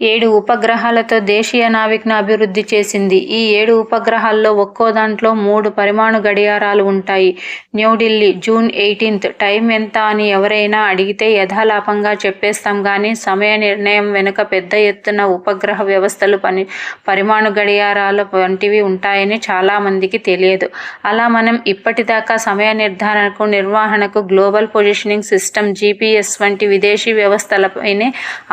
ఏడు ఉపగ్రహాలతో దేశీయ నావిక్ను అభివృద్ధి చేసింది. ఈ ఏడు ఉపగ్రహాల్లో ఒక్కో దాంట్లో మూడు పరిమాణు గడియారాలు ఉంటాయి. న్యూఢిల్లీ, జూన్ ఎయిటీన్త్ టైం ఎంత అని ఎవరైనా అడిగితే యథాలాపంగా చెప్పేస్తాం కానీ సమయ నిర్ణయం వెనుక పెద్ద ఎత్తున ఉపగ్రహ వ్యవస్థలు, పని పరిమాణు గడియారాల వంటివి ఉంటాయని చాలా మందికి తెలియదు. అలా మనం ఇప్పటిదాకా సమయ నిర్ధారణకు, నిర్వహణకు గ్లోబల్ పొజిషనింగ్ సిస్టమ్ జీపీఎస్ వంటి విదేశీ వ్యవస్థలపైనే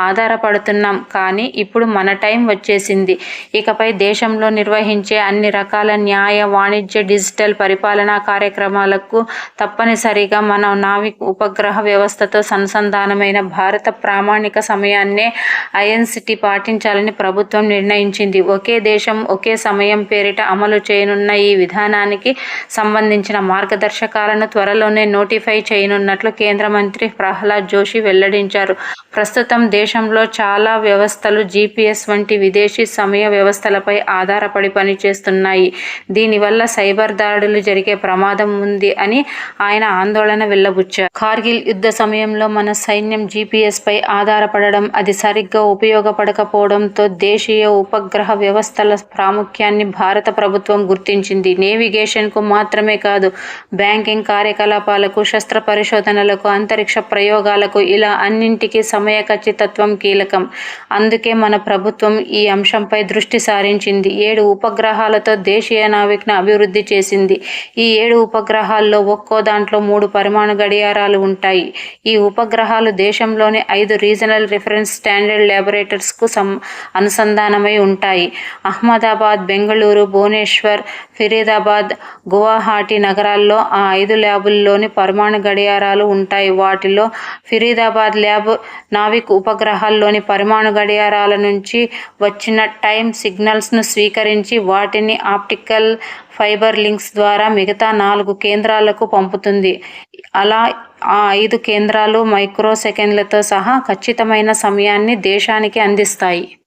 ఆధారపడుతున్నాం కానీ ఇప్పుడు మన టైం వచ్చేసింది. ఇకపై దేశంలో నిర్వహించే అన్ని రకాల న్యాయ, వాణిజ్య, డిజిటల్, పరిపాలనా కార్యక్రమాలకు తప్పనిసరిగా మన నావిక్ ఉపగ్రహ వ్యవస్థతో అనుసంధానమైన భారత ప్రామాణిక సమయాన్నే ఐఎన్సిటీ పాటించాలని ప్రభుత్వం నిర్ణయించింది. ఒకే దేశం ఒకే సమయం పేరిట అమలు చేయనున్న ఈ విధానానికి సంబంధించిన మార్గదర్శకాలను త్వరలోనే నోటిఫై చేయనున్నట్లు కేంద్ర మంత్రి ప్రహ్లాద్ జోషి వెల్లడించారు. ప్రస్తుతం దేశంలో చాలా వ్యవస్థ వ్యవస్థలు జీపీఎస్ వంటి విదేశీ సమయ వ్యవస్థలపై ఆధారపడి పనిచేస్తున్నాయి. దీనివల్ల సైబర్ దాడులు జరిగే ప్రమాదం ఉంది అని ఆయన ఆందోళన వెలిబుచ్చారు. కార్గిల్ యుద్ధ సమయంలో మన సైన్యం జీపీఎస్పై ఆధారపడడం, అది సరిగ్గా ఉపయోగపడకపోవడంతో దేశీయ ఉపగ్రహ వ్యవస్థల ప్రాముఖ్యాన్ని భారత ప్రభుత్వం గుర్తించింది. నేవిగేషన్కు మాత్రమే కాదు బ్యాంకింగ్ కార్యకలాపాలకు, శస్త్ర పరిశోధనలకు, అంతరిక్ష ప్రయోగాలకు ఇలా అన్నింటికీ సమయ ఖచ్చితత్వం కీలకం. అందుకే మన ప్రభుత్వం ఈ అంశంపై దృష్టి సారించింది. ఏడు ఉపగ్రహాలతో దేశీయ నావికను అభివృద్ధి చేసింది. ఈ ఏడు ఉపగ్రహాల్లో ఒక్కో దాంట్లో మూడు పరమాణు గడియారాలు ఉంటాయి. ఈ ఉపగ్రహాలు దేశంలోని ఐదు రీజనల్ రిఫరెన్స్ స్టాండర్డ్ లాబొరేటరీస్కు అనుసంధానమై ఉంటాయి. అహ్మదాబాద్, బెంగళూరు, భువనేశ్వర్, ఫిరీదాబాద్ గువాహటి నగరాల్లో ఆ ఐదు ల్యాబుల్లోని పరమాణు గడియారాలు ఉంటాయి. వాటిలో ఫిరీదాబాద్ ల్యాబ్ నావిక్ ఉపగ్రహాల్లోని పరమాణు గడియారాలు నుంచి వచ్చిన టైమ్ సిగ్నల్స్ను స్వీకరించి వాటిని ఆప్టికల్ ఫైబర్ లింక్స్ ద్వారా మిగతా నాలుగు కేంద్రాలకు పంపుతుంది. అలా ఆ ఐదు కేంద్రాలు మైక్రో సెకండ్లతో సహా ఖచ్చితమైన సమయాన్ని దేశానికి అందిస్తాయి.